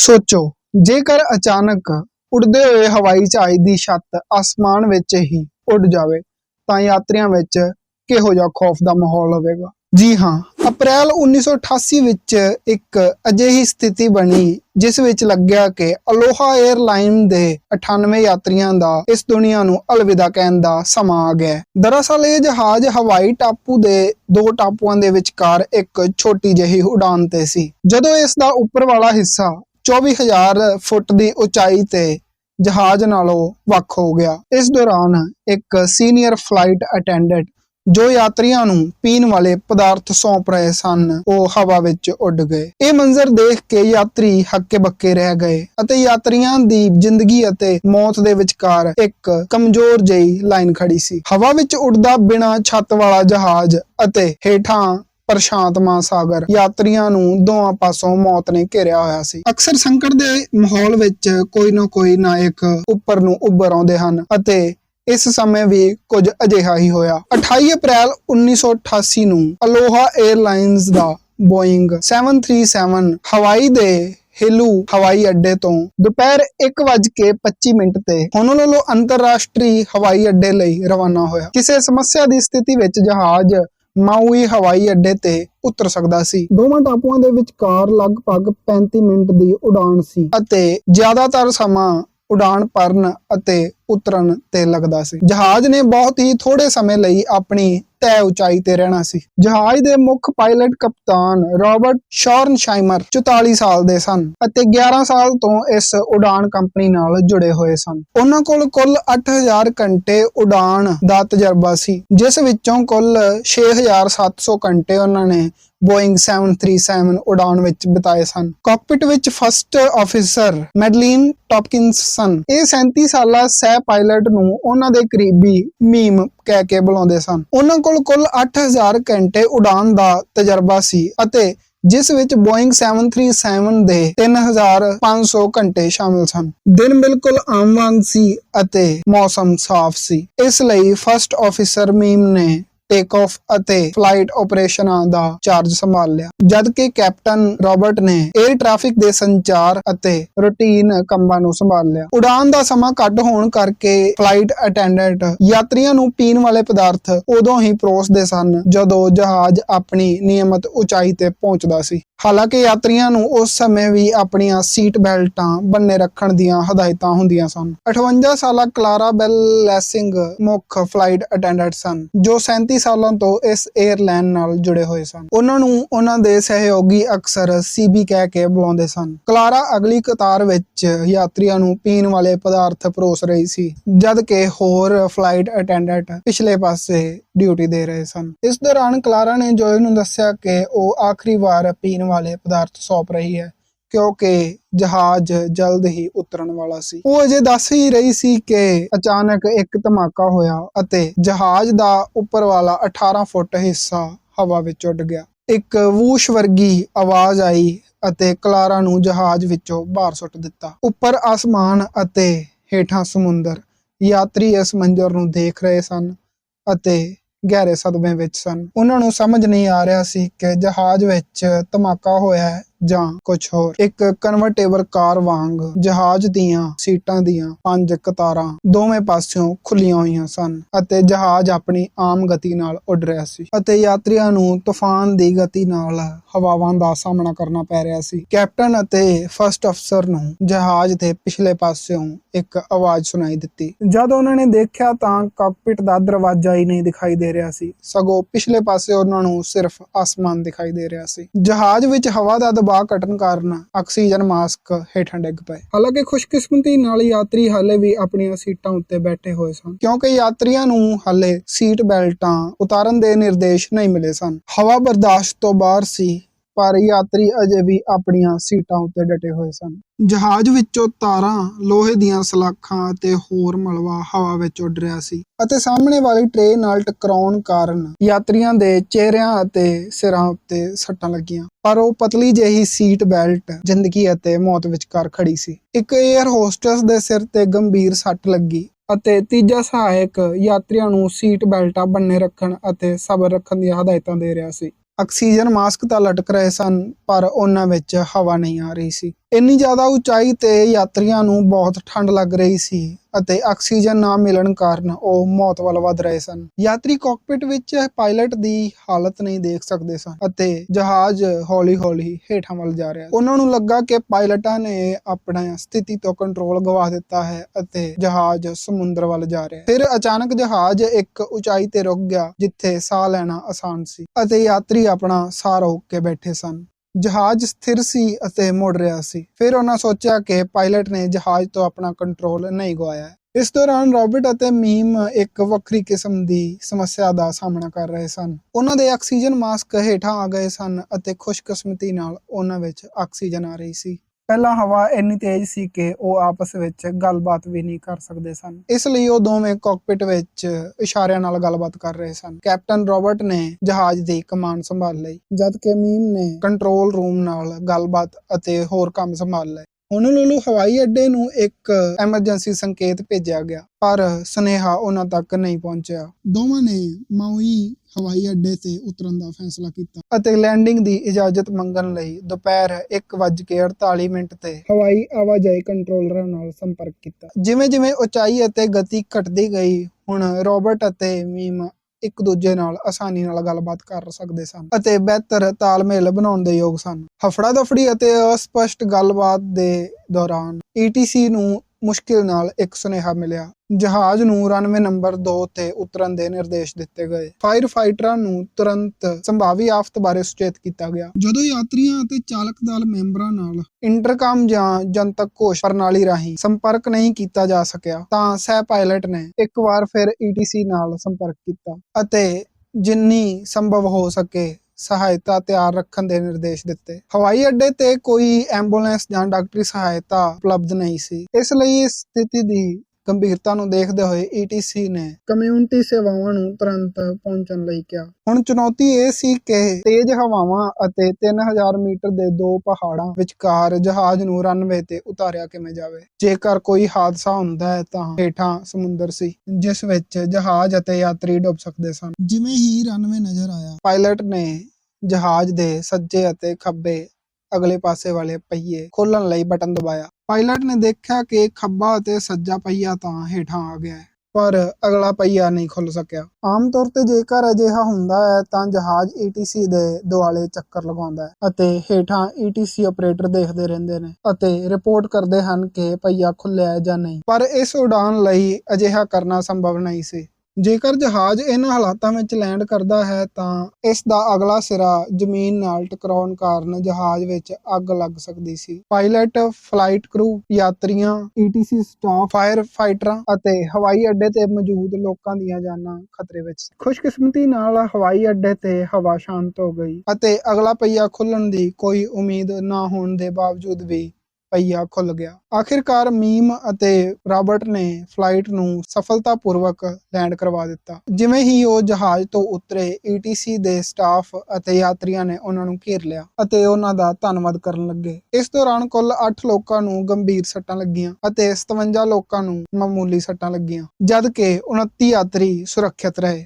ਸੋਚੋ, ਜੇਕਰ ਅਚਾਨਕ ਉੱਡਦੇ ਹੋਏ ਹਵਾਈ ਜਹਾਜ਼ ਦੀ ਛੱਤ ਆਸਮਾਨ ਵਿੱਚ ਹੀ ਉੱਡ ਜਾਵੇ, ਤਾਂ ਯਾਤਰੀਆਂ ਵਿੱਚ ਕਿਹੋ ਜਿਹਾ ਖੌਫ ਦਾ ਮਾਹੌਲ ਹੋਵੇਗਾ? ਜੀ ਹਾਂ, ਅਪ੍ਰੈਲ 1988 ਵਿੱਚ ਇੱਕ ਅਜਿਹੀ ਸਥਿਤੀ ਬਣੀ, ਜਿਸ ਵਿੱਚ ਲੱਗਿਆ ਕਿ ਅਲੋਹਾ 에ਅਰਲਾਈਨ ਦੇ 98 ਯਾਤਰੀਆਂ ਦਾ ਇਸ ਦੁਨੀਆ ਨੂੰ ਅਲਵਿਦਾ ਕਹਿਣ ਦਾ ਸਮਾਂ ਆ ਗਿਆ ਦਰਅਸਲ, ਇਹ ਜਹਾਜ਼ ਹਵਾਈ ਟਾਪੂ ਦੇ ਦੋ ਟਾਪੂਆਂ ਦੇ ਵਿਚਕਾਰ ਇੱਕ ਛੋਟੀ ਜਿਹੀ ਉਡਾਨ ਤੇ ਸੀ। ਜਦੋਂ ਇਸ ਦਾ ਉੱਪਰ ਵਾਲਾ ਹਿੱਸਾ 24000 ਫੁੱਟ ਦੀ ਉਚਾਈ ਤੇ ਜਹਾਜ਼ ਨਾਲੋਂ ਵੱਖ ਹੋ ਗਿਆ। ਇਸ ਦੌਰਾਨ ਇੱਕ ਸੀਨੀਅਰ ਫਲਾਈਟ ਅਟੈਂਡੈਂਟ ਜੋ ਯਾਤਰੀਆਂ ਨੂੰ ਪੀਣ ਵਾਲੇ ਪਦਾਰਥ ਸੌਂਪ ਰਹੇ ਸਨ, ਉਹ ਹਵਾ ਵਿੱਚ ਉੱਡ ਗਏ। ਇਹ ਮੰਜ਼ਰ ਦੇਖ ਕੇ ਯਾਤਰੀ ਹੱਕੇ ਬੱਕੇ ਰਹਿ ਗਏ ਅਤੇ ਯਾਤਰੀਆਂ ਦੀ ਜ਼ਿੰਦਗੀ ਅਤੇ ਮੌਤ ਦੇ ਵਿਚਕਾਰ ਇੱਕ ਕਮਜ਼ੋਰ ਜਿਹੀ ਲਾਈਨ ਖੜੀ ਸੀ। ਹਵਾ ਵਿੱਚ ਉੱਡਦਾ ਬਿਨਾਂ ਛੱਤ ਵਾਲਾ ਜਹਾਜ਼ ਅਤੇ ਹੇਠਾਂ ਪ੍ਰਸ਼ਾਂਤ ਮਹਾਸਾਗਰ ਯਾਤਰੀਆਂ ਨੂੰ ਦੋਹਾਂ ਪਾਸੋਂ ਮੌਤ ਨੇ ਘੇਰਿਆ ਹੋਇਆ ਸੀ। ਅਕਸਰ ਸੰਕਟ ਦੇ ਮਾਹੌਲ ਵਿੱਚ ਕੋਈ ਨਾ ਕੋਈ ਨਾਇਕ ਉੱਪਰ ਨੂੰ ਉੱਭਰ ਆਉਂਦੇ ਹਨ ਅਤੇ ਇਸ ਸਮੇਂ ਵੀ ਕੁਝ ਅਜਿਹਾ ਹੀ ਹੋਇਆ। 28 ਅਪ੍ਰੈਲ 1988 ਨੂੰ ਅਲੋਹਾ 에ਅਰਲਾਈਨਸ ਦਾ ਬੋਇੰਗ 737 ਹਵਾਈ ਦੇ ਹਿਲੂ ਹਵਾਈ ਅੱਡੇ ਤੋਂ ਦੁਪਹਿਰ 1:25 ਮਿੰਟ ਤੇ ਹੋਨੋਲੁਲੂ ਅੰਤਰਰਾਸ਼ਟਰੀ ਹਵਾਈ ਅੱਡੇ ਲਈ ਰਵਾਨਾ ਹੋਇਆ। ਕਿਸੇ ਸਮੱਸਿਆ ਦੀ ਸਥਿਤੀ ਵਿੱਚ ਜਹਾਜ਼ ਮਾਊਈ ਹਵਾਈ ਅੱਡੇ ਤੇ ਉਤਰ ਸਕਦਾ ਸੀ। ਦੋਵਾਂ ਟਾਪੂਆਂ ਦੇ ਵਿਚਕਾਰ ਲਗਭਗ 35 ਮਿੰਟ ਦੀ ਉਡਾਨ ਸੀ। ਅਤੇ ਜ਼ਿਆਦਾਤਰ ਸਮਾਂ ਉਡਾਨ ਭਰਨ ਅਤੇ ਉਤਰਨ ਤੇ ਲੱਗਦਾ ਸੀ। ਜਹਾਜ਼ ਨੇ ਬਹੁਤ ਹੀ ਥੋੜੇ ਸਮੇਂ ਲਈ ਆਪਣੀ ਤੈਅ ਉਚਾਈ ਤੇ ਰਹਿਣਾ ਸੀ। ਜਹਾਜ਼ ਦੇ ਮੁੱਖ ਪਾਇਲਟ ਕਪਤਾਨ ਰਾਬਰਟ ਸ਼ੌਰਨਸ਼ਾਈਮਰ 44 ਸਾਲ ਦੇ ਸਨ ਅਤੇ 11 ਸਾਲ ਤੋਂ ਇਸ ਉਡਾਨ ਕੰਪਨੀ ਨਾਲ ਜੁੜੇ ਹੋਏ ਸਨ। ਉਹਨਾਂ ਕੋਲ ਕੁੱਲ 8000 ਘੰਟੇ ਉਡਾਨ ਦਾ ਤਜਰਬਾ ਸੀ, ਜਿਸ ਵਿੱਚੋਂ ਕੁੱਲ 6700 ਘੰਟੇ ਉਹਨਾਂ ਨੇ ਬੋਇੰਗ 737 ਉਡਾਨ ਵਿੱਚ ਬਿਤਾਏ ਸਨ। ਕਾਕਪਿਟ ਵਿੱਚ ਫਸਟ ਆਫੀਸਰ ਮੈਡਲਿਨ ਟੌਪਕਿੰਸ ਇਹ 37 ਸਾਲਾ ਸਹਿ ਪਾਇਲਟ ਨੂੰ ਉਹਨਾਂ ਦੇ ਕਰੀਬੀ ਮੀਮ ਕਹਿ ਕੇ ਬੁਲਾਉਂਦੇ ਸਨ। ਉਹਨਾਂ ਕੋਲ ਕੁੱਲ 8000 ਘੰਟੇ ਉਡਾਨ ਦਾ ਤਜਰਬਾ ਸੀ ਅਤੇ ਜਿਸ ਵਿੱਚ ਬੋਇੰਗ 737 ਦੇ 3500 ਘੰਟੇ ਸ਼ਾਮਿਲ ਸਨ। ਦਿਨ ਬਿਲਕੁਲ ਆਮ ਵਾਂਗ ਸੀ ਅਤੇ ਮੌਸਮ ਸਾਫ਼ ਸੀ। ਇਸ ਲਈ ਫਸਟ ਆਫੀਸਰ ਮੀਮ ਨੇ ਟੇਕ ਆਫ ਅਤੇ ਫਲਾਈਟ ਆਪਰੇਸ਼ਨਾਂ ਦਾ ਚਾਰਜ ਸੰਭਾਲ ਲਿਆ ਜਦਕਿ ਕੈਪਟਨ ਰਾਬਰਟ ਨੇ 에ਅਰ ਟ੍ਰੈਫਿਕ ਦੇ ਸੰਚਾਰ ਅਤੇ ਰੂਟੀਨ ਕੰਮਾਂ ਨੂੰ ਸੰਭਾਲ ਲਿਆ ਉਡਾਨ ਦਾ ਸਮਾਂ ਘੱਟ ਹੋਣ ਕਰਕੇ ਫਲਾਈਟ ਅਟੈਂਡੈਂਟ ਯਾਤਰੀਆਂ ਨੂੰ ਪੀਣ ਵਾਲੇ ਪਦਾਰਥ ਉਦੋਂ ਹੀ ਪਰੋਸਦੇ ਸਨ, ਜਦੋਂ ਜਹਾਜ਼ ਆਪਣੀ ਨਿਯਮਤ ਉਚਾਈ ਤੇ ਪਹੁੰਚਦਾ ਸੀ। ਹਾਲਾਂਕਿ ਯਾਤਰੀਆਂ ਨੂੰ ਉਸ ਸਮੇਂ ਵੀ ਆਪਣੀਆਂ ਸੀਟ ਬੈਲਟਾਂ ਬੰਨੇ ਰੱਖਣ ਦੀਆਂ ਹਦਾਇਤਾਂ ਹੁੰਦੀਆਂ ਸਨ। 58 ਸਾਲਾ ਕਲਾਰਾ ਬੈਲ ਲੈਸਿੰਗ ਮੁੱਖ ਫਲਾਈਟ ਅਟੈਂਡੈਂਟ ਸਨ, ਜੋ 37 ਸਾਲਾਂ ਤੋਂ ਇਸ 에ਅਰਲਾਈਨ ਨਾਲ ਜੁੜੇ ਹੋਏ ਸਨ। ਉਹਨਾਂ ਨੂੰ ਉਹਨਾਂ ਦੇ ਸਹਿਯੋਗੀ ਅਕਸਰ ਸੀਬੀ ਕਹਿ ਕੇ ਬੁਲਾਉਂਦੇ ਸਨ। ਕਲਾਰਾ ਅਗਲੀ ਕਤਾਰ ਵਿੱਚ ਯਾਤਰੀਆਂ ਨੂੰ ਪੀਣ ਵਾਲੇ ਪਦਾਰਥ ਪਰੋਸ ਰਹੀ ਸੀ ਜਦ ਕਿ ਹੋਰ ਫਲਾਈਟ ਅਟੈਂਡੈਂਟ ਪਿਛਲੇ ਪਾਸੇ ਡਿਊਟੀ ਦੇ ਰਹੇ ਸਨ। ਇਸ ਦੌਰਾਨ ਕਲਾਰਾ ਨੇ ਜੋਏ ਨੂੰ ਦੱਸਿਆ ਕਿ ਉਹ ਆਖਰੀ ਵਾਰ ਪੀਣ ਵਾਲੇ ਪਦਾਰਥ ਸੌਂਪ ਰਹੀ ਹੈ। ਕਿਉਂਕਿ ਜਹਾਜ਼ ਜਲਦ ਹੀ ਉਤਰਨ ਵਾਲਾ ਸੀ। ਉਹ ਅਜੇ ਦੱਸ ਹੀ ਰਹੀ ਸੀ ਕਿ ਅਚਾਨਕ ਇੱਕ ਧਮਾਕਾ ਹੋਇਆ ਅਤੇ ਜਹਾਜ਼ ਦਾ ਉੱਪਰ ਵਾਲਾ 18 ਫੁੱਟ ਹਿੱਸਾ ਹਵਾ ਵਿੱਚ ਉੱਡ ਗਿਆ। ਇੱਕ ਵੂਸ਼ ਵਰਗੀ ਆਵਾਜ਼ ਆਈ ਅਤੇ ਕਲਾਰਾ ਨੂੰ ਜਹਾਜ਼ ਵਿੱਚੋਂ ਬਾਹਰ ਸੁੱਟ ਦਿੱਤਾ। ਉੱਪਰ ਆਸਮਾਨ ਅਤੇ ਹੇਠਾਂ ਸਮੁੰਦਰ ਯਾਤਰੀ ਇਸ ਮੰਜ਼ਰ ਨੂੰ ਦੇਖ ਰਹੇ ਸਨ ਅਤੇ ਗਹਿਰੇ ਸਦਮੇ ਵਿੱਚ ਸਨ। ਉਹਨਾਂ ਨੂੰ ਸਮਝ ਨਹੀਂ ਆ ਰਿਹਾ ਸੀ ਕਿ ਜਹਾਜ਼ ਵਿੱਚ ਧਮਾਕਾ ਹੋਇਆ ਹੈ ਜਾਂ ਕੁਝ ਹੋਰ। ਇੱਕ ਕਨਵਰਟੇਬਲ ਕਾਰ ਵਾਂਗ ਜਹਾਜ਼ ਦੀਆਂ ਸੀਟਾਂ ਦੀਆਂ ਪੰਜ ਕਤਾਰਾਂ ਦੋਵੇਂ ਪਾਸਿਓਂ ਖੁੱਲੀਆਂ ਹੋਈਆਂ ਸਨ ਅਤੇ ਜਹਾਜ਼ ਆਪਣੀ ਆਮ ਗਤੀ ਨਾਲ ਉੱਡ ਰਿਹਾ ਸੀ ਅਤੇ ਯਾਤਰੀਆਂ ਨੂੰ ਤੂਫਾਨ ਦੀ ਗਤੀ ਨਾਲ ਹਵਾਵਾਂ ਦਾ ਸਾਹਮਣਾ ਕਰਨਾ ਪੈ ਰਿਹਾ ਸੀ। ਕੈਪਟਨ ਅਤੇ ਫਸਟ ਅਫਸਰ ਨੂੰ ਜਹਾਜ਼ ਦੇ ਪਿਛਲੇ ਪਾਸਿਓਂ ਇੱਕ ਆਵਾਜ਼ ਸੁਣਾਈ ਦਿੱਤੀ। ਜਦ ਉਹਨਾਂ ਨੇ ਦੇਖਿਆ ਤਾਂ ਕਾਕਪਿਟ ਦਾ ਦਰਵਾਜ਼ਾ ਹੀ ਨਹੀਂ ਦਿਖਾਈ ਦੇ ਰਿਹਾ ਸੀ। ਸਗੋਂ ਪਿਛਲੇ ਪਾਸੇ ਉਹਨਾਂ ਨੂੰ ਸਿਰਫ ਆਸਮਾਨ ਦਿਖਾਈ ਦੇ ਰਿਹਾ ਸੀ। ਜਹਾਜ਼ ਵਿੱਚ ਹਵਾ ਦਾ ਦਬਾਅ ਘਟਣ ਕਾਰਨ ਆਕਸੀਜਨ ਮਾਸਕ ਹੇਠਾਂ ਡਿੱਗ ਪਏ। ਹਾਲਾਂਕਿ ਖੁਸ਼ਕਿਸਮਤੀ ਨਾਲ ਯਾਤਰੀ ਹਾਲੇ ਵੀ ਆਪਣੀਆਂ ਸੀਟਾਂ ਉੱਤੇ ਬੈਠੇ ਹੋਏ ਸਨ। ਕਿਉਂਕਿ ਯਾਤਰੀਆਂ ਨੂੰ ਹਾਲੇ ਸੀਟ ਬੈਲਟਾਂ ਉਤਾਰਨ ਦੇ ਨਿਰਦੇਸ਼ ਨਹੀਂ ਮਿਲੇ ਸਨ। ਹਵਾ ਬਰਦਾਸ਼ਤ ਤੋਂ ਬਾਹਰ ਸੀ। ਪਰ ਯਾਤਰੀ ਅਜੇ ਵੀ ਆਪਣੀਆਂ ਸੀਟਾਂ ਉੱਤੇ ਡਟੇ ਹੋਏ ਸਨ। ਜਹਾਜ਼ ਵਿੱਚੋਂ ਤਾਰਾਂ ਲੋਹੇ ਦੀਆਂ ਸਲਾਖਾਂ ਅਤੇ ਹੋਰ ਮਲਵਾ ਹਵਾ ਵਿੱਚ ਉੱਡ ਰਿਹਾ ਸੀ ਅਤੇ ਸਾਹਮਣੇ ਵਾਲੀ ਟ੍ਰੇਨ ਨਾਲ ਟਕਰਾਉਣ ਕਾਰਨ ਯਾਤਰੀਆਂ ਦੇ ਚਿਹਰਿਆਂ ਅਤੇ ਸਿਰਾਂ ਉੱਤੇ ਸੱਟਾਂ ਲੱਗੀਆਂ। ਪਰ ਉਹ ਪਤਲੀ ਜਿਹੀ ਸੀਟ ਬੈਲਟ, ਜ਼ਿੰਦਗੀ ਅਤੇ ਮੌਤ ਵਿਚਕਾਰ ਖੜੀ ਸੀ। ਇੱਕ 에ਅਰ ਹੋਸਟਸ ਦੇ ਸਿਰ ਤੇ ਗੰਭੀਰ ਸੱਟ ਲੱਗੀ ਅਤੇ ਤੀਜਾ ਸਹਾਇਕ ਯਾਤਰੀਆਂ ਨੂੰ ਸੀਟ ਬੈਲਟਾਂ ਬੰਨੇ ਰੱਖਣ ਅਤੇ ਸਬਰ ਰੱਖਣ ਦੀਆਂ ਹਦਾਇਤਾਂ ਦੇ ਰਿਹਾ ਸੀ। ਆਕਸੀਜਨ ਮਾਸਕ ਤਾਂ ਲਟਕ ਰਹੇ ਸਨ, ਪਰ ਉਹਨਾਂ ਵਿੱਚ ਹਵਾ ਨਹੀਂ ਆ ਰਹੀ ਸੀ। ਇੰਨੀ ਜ਼ਿਆਦਾ ਉਚਾਈ ਤੇ ਯਾਤਰੀਆਂ ਨੂੰ ਬਹੁਤ ਠੰਡ ਲੱਗ ਰਹੀ ਸੀ। ਅਤੇ ਆਕਸੀਜਨ ਨਾ ਮਿਲਣ ਕਾਰਨ ਉਹ ਮੌਤ ਵੱਲ ਵਧ ਰਹੇ ਸਨ। ਯਾਤਰੀ ਕਾਕਪਿਟ ਵਿੱਚ ਪਾਇਲਟ ਦੀ ਹਾਲਤ ਨਹੀਂ ਦੇਖ ਸਕਦੇ ਸਨ ਅਤੇ ਜਹਾਜ਼ ਹੌਲੀ-ਹੌਲੀ ਹੇਠਾਂ ਵੱਲ ਜਾ ਰਿਹਾ। ਉਹਨਾਂ ਨੂੰ ਲੱਗਾ ਕਿ ਪਾਇਲਟਾਂ ਨੇ ਆਪਣਾ ਸਥਿਤੀ ਤੋਂ ਕੰਟਰੋਲ ਗਵਾ ਦਿੱਤਾ ਹੈ ਅਤੇ ਜਹਾਜ਼ ਸਮੁੰਦਰ ਵੱਲ ਜਾ ਰਿਹਾ ਫਿਰ ਅਚਾਨਕ ਜਹਾਜ਼ ਇੱਕ ਉਚਾਈ ਤੇ ਰੁਕ ਗਿਆ, ਜਿੱਥੇ ਸਾਹ ਲੈਣਾ ਆਸਾਨ ਸੀ ਅਤੇ ਯਾਤਰੀ ਆਪਣਾ ਸਾਹ ਰੋਕ ਕੇ ਬੈਠੇ ਸਨ। ਜਹਾਜ਼ ਸਥਿਰ ਸੀ ਅਤੇ ਮੁੜ ਰਿਹਾ ਸੀ। ਫਿਰ ਉਹਨਾਂ ਸੋਚਿਆ ਕਿ ਪਾਇਲਟ ਨੇ ਜਹਾਜ਼ ਤੋਂ ਆਪਣਾ ਕੰਟਰੋਲ ਨਹੀਂ ਗਵਾਇਆ ਇਸ ਦੌਰਾਨ ਰੌਬਰਟ ਅਤੇ ਮੀਮ ਇੱਕ ਵੱਖਰੀ ਕਿਸਮ ਦੀ ਸਮੱਸਿਆ ਦਾ ਸਾਹਮਣਾ ਕਰ ਰਹੇ ਸਨ। ਉਹਨਾਂ ਦੇ ਆਕਸੀਜਨ ਮਾਸਕ ਹੇਠਾਂ ਆ ਗਏ ਸਨ ਅਤੇ ਖੁਸ਼ਕਿਸਮਤੀ ਨਾਲ ਉਹਨਾਂ ਵਿੱਚ ਆਕਸੀਜਨ ਆ ਰਹੀ ਸੀ। ਪਹਿਲਾਂ ਹਵਾ ਇੰਨੀ ਤੇਜ਼ ਸੀ ਕਿ ਉਹ ਆਪਸ ਵਿੱਚ ਗੱਲਬਾਤ ਵੀ ਨਹੀਂ ਕਰ ਸਕਦੇ ਸਨ। ਇਸ ਲਈ ਉਹ ਦੋਵੇਂ ਕਾਕਪਿਟ ਵਿੱਚ ਇਸ਼ਾਰਿਆਂ ਨਾਲ ਗੱਲਬਾਤ ਕਰ ਰਹੇ ਸਨ। ਕੈਪਟਨ ਰਾਬਰਟ ਨੇ ਜਹਾਜ਼ ਦੀ ਕਮਾਨ ਸੰਭਾਲ ਲਈ ਜਦ ਕਿ ਮੀਮ ਨੇ ਕੰਟਰੋਲ ਰੂਮ ਨਾਲ ਗੱਲਬਾਤ ਅਤੇ ਹੋਰ ਕੰਮ ਸੰਭਾਲ ਲਏ। ਹੋਨੋਲੁਲੂ ਹਵਾਈ ਅੱਡੇ ਨੂੰ ਇੱਕ ਐਮਰਜੈਂਸੀ ਸੰਕੇਤ ਭੇਜਿਆ ਗਿਆ, ਪਰ ਸੁਨੇਹਾ ਉਹਨਾਂ ਤੱਕ ਨਹੀਂ ਪਹੁੰਚਿਆ। ਦੋਵਾਂ ਨੇ ਮਾਉਈ ਹਵਾਈ ਅੱਡੇ ਤੇ ਉਤਰਨ ਦਾ ਫੈਸਲਾ ਕੀਤਾ। ਅਤੇ ਲੈਂਡਿੰਗ ਦੀ ਇਜਾਜ਼ਤ ਮੰਗਣ ਲਈ ਦੁਪਹਿਰ 1:48 ਮਿੰਟ ਤੇ ਹਵਾਈ ਆਵਾਜਾਈ ਕੰਟਰੋਲਰਾਂ ਨਾਲ ਸੰਪਰਕ ਕੀਤਾ। ਜਿਵੇਂ ਜਿਵੇਂ ਉਚਾਈ ਅਤੇ ਗਤੀ ਘਟਦੀ ਗਈ, ਹੁਣ ਰੋਬਰਟ ਅਤੇ ਮੀਮ ਇੱਕ ਦੂਜੇ ਨਾਲ ਆਸਾਨੀ ਨਾਲ ਗੱਲਬਾਤ ਕਰ ਸਕਦੇ ਸਨ ਅਤੇ ਬਿਹਤਰ ਤਾਲਮੇਲ ਬਣਾਉਣ ਦੇ ਯੋਗ ਸਨ। ਹਫੜਾ ਦਫੜੀ ਅਤੇ ਅਸਪਸ਼ਟ ਗੱਲਬਾਤ ਦੇ ਦੌਰਾਨ ETC ਨੂੰ ਮੁਸ਼ਕਿਲ ਨਾਲ ਇੱਕ ਸੁਨੇਹਾ ਮਿਲਿਆ। ਜਹਾਜ਼ ਨੂੰ ਰਨਵੇ ਨੰਬਰ 2 ਤੇ ਉਤਰਨ ਦੇ ਨਿਰਦੇਸ਼ ਦਿੱਤੇ ਗਏ। ਫਾਇਰ ਫਾਈਟਰਾਂ ਨੂੰ ਤੁਰੰਤ ਸੰਭਾਵੀ ਆਫਤ ਬਾਰੇ ਸੁਚੇਤ ਕੀਤਾ ਗਿਆ। ਜਦੋਂ ਯਾਤਰੀਆਂ ਅਤੇ ਚਾਲਕ ਦਲ ਮੈਂਬਰਾਂ ਨਾਲ ਇੰਟਰਕਮ ਜਾਂ ਜਨਤਕ ਘੋਸ਼ ਪ੍ਰਣਾਲੀ ਰਾਹੀਂ ਸੰਪਰਕ ਨਹੀਂ ਕੀਤਾ ਜਾ ਸਕਿਆ, ਤਾਂ ਸਹਿ ਪਾਇਲਟ ਨੇ ਇੱਕ ਵਾਰ ਫਿਰ ETC ਨਾਲ ਸੰਪਰਕ ਕੀਤਾ ਅਤੇ ਜਿੰਨੀ ਸੰਭਵ ਹੋ ਸਕੇ ਸਹਾਇਤਾ ਤਿਆਰ ਰੱਖਣ ਦੇ ਨਿਰਦੇਸ਼ ਦਿੱਤੇ। ਹਵਾਈ ਅੱਡੇ ਤੇ ਕੋਈ ਐਂਬੂਲੈਂਸ ਜਾਂ ਡਾਕਟਰੀ ਸਹਾਇਤਾ ਉਪਲਬਧ ਨਹੀਂ ਸੀ। ਇਸ ਲਈ ਇਸ ਸਥਿਤੀ ਦੀ ਗੰਭੀਰਤਾ ਨੂੰ ਦੇਖਦੇ ਹੋਏ ETC ਨੇ ਕਮਿਊਨਿਟੀ ਸੇਵਾਵਾਂ ਨੂੰ ਤੁਰੰਤ ਪਹੁੰਚਣ ਲਈ ਕਿਹਾ। ਹੁਣ ਚੁਣੌਤੀ ਇਹ ਸੀ ਕਿ ਤੇਜ਼ ਹਵਾਵਾਂ ਅਤੇ 3000 ਮੀਟਰ ਦੇ ਦੋ ਪਹਾੜਾਂ ਵਿਚਕਾਰ ਜਹਾਜ਼ ਨੂੰ ਰਨਵੇ ਤੇ ਉਤਾਰਿਆ ਕਿਵੇਂ ਜਾਵੇ? ਜੇਕਰ ਕੋਈ ਹਾਦਸਾ ਹੁੰਦਾ ਹੈ ਤਾਂ ਹੇਠਾਂ ਸਮੁੰਦਰ ਸੀ, ਜਿਸ ਵਿੱਚ ਜਹਾਜ਼ ਅਤੇ ਯਾਤਰੀ ਡੁੱਬ ਸਕਦੇ ਸਨ। ਜਿਵੇਂ ਹੀ ਰਨਵੇ ਨਜ਼ਰ ਆਇਆ ਪਾਇਲਟ ਨੇ ਜਹਾਜ਼ ਦੇ ਸੱਜੇ ਅਤੇ ਖੱਬੇ ਅਗਲੇ ਪਾਸੇ ਵਾਲੇ ਪਹੀਏ ਖੋਲਣ ਲਈ ਬਟਨ ਦਬਾਇਆ। ਪਾਇਲਟ ਨੇ ਦੇਖਿਆ ਕਿ ਖੱਬਾ ਅਤੇ ਸੱਜਾ ਪਹੀਆ ਤਾਂ ਹੇਠਾਂ ਆ ਗਿਆ ਹੈ, ਪਰ ਅਗਲਾ ਪਹੀਆ ਨਹੀਂ ਖੁੱਲ ਸਕਿਆ। ਆਮ ਤੌਰ ਤੇ ਜੇਕਰ ਅਜਿਹਾ ਹੁੰਦਾ ਹੈ ਤਾਂ ਜਹਾਜ਼ ETC ਦੇ ਦੁਆਲੇ ਚੱਕਰ ਲਗਾਉਂਦਾ ਹੈ ਅਤੇ ਹੇਠਾਂ ETC ਆਪਰੇਟਰ ਦੇਖਦੇ ਰਹਿੰਦੇ ਨੇ ਅਤੇ ਰਿਪੋਰਟ ਕਰਦੇ ਹਨ ਕਿ ਪਹੀਆ ਖੁੱਲਿਆ ਹੈ ਜਾਂ ਨਹੀਂ। ਪਰ ਇਸ ਉਡਾਨ ਲਈ ਅਜਿਹਾ ਕਰਨਾ ਸੰਭਵ ਨਹੀਂ ਸੀ। ਜੇਕਰ ਜਹਾਜ਼ ਇਹਨਾਂ ਹਾਲਾਤਾਂ ਵਿੱਚ ਲੈਂਡ ਕਰਦਾ ਹੈ ਤਾਂ ਇਸ ਦਾ ਅਗਲਾ ਸਿਰਾ ਜ਼ਮੀਨ ਨਾਲ ਟਕਰਾਉਣ ਕਾਰਨ ਜਹਾਜ਼ ਵਿੱਚ ਅੱਗ ਲੱਗ ਸਕਦੀ ਸੀ। ਪਾਇਲਟ, ਫਲਾਈਟ ਕਰੂ, ਯਾਤਰੀਆਂ ETC ਸਟਾਫ ਫਾਇਰ ਫਾਈਟਰਾਂ ਅਤੇ ਹਵਾਈ ਅੱਡੇ ਤੇ ਮੌਜੂਦ ਲੋਕਾਂ ਦੀਆਂ ਜਾਨਾਂ ਖਤਰੇ ਵਿੱਚ ਸੀ। ਖੁਸ਼ਕਿਸਮਤੀ ਨਾਲ ਹਵਾਈ ਅੱਡੇ ਤੇ ਹਵਾ ਸ਼ਾਂਤ ਹੋ ਗਈ ਅਤੇ ਅਗਲਾ ਪਹੀਆ ਖੁੱਲਣ ਦੀ ਕੋਈ ਉਮੀਦ ਨਾ ਹੋਣ ਦੇ ਬਾਵਜੂਦ ਵੀ ਪਹੀਆ ਖੁੱਲ ਗਿਆ। ਆਖਿਰਕਾਰ ਮੀਮ ਅਤੇ ਰਾਬਰਟ ਨੇ ਫਲਾਈਟ ਨੂੰ ਸਫਲਤਾਪੂਰਵਕ ਲੈਂਡ ਕਰਵਾ ਦਿੱਤਾ। ਜਿਵੇਂ ਹੀ ਉਹ ਜਹਾਜ਼ ਤੋਂ ਉਤਰੇ ETC ਦੇ ਸਟਾਫ ਅਤੇ ਯਾਤਰੀਆਂ ਨੇ ਉਹਨਾਂ ਨੂੰ ਘੇਰ ਲਿਆ ਅਤੇ ਉਹਨਾਂ ਦਾ ਧੰਨਵਾਦ ਕਰਨ ਲੱਗੇ। ਇਸ ਦੌਰਾਨ ਕੁੱਲ 8 ਲੋਕਾਂ ਨੂੰ ਗੰਭੀਰ ਸੱਟਾਂ ਲੱਗੀਆਂ ਅਤੇ 57 ਲੋਕਾਂ ਨੂੰ ਮਾਮੂਲੀ ਸੱਟਾਂ ਲੱਗੀਆਂ, ਜਦਕਿ 29 ਯਾਤਰੀ ਸੁਰੱਖਿਅਤ ਰਹੇ।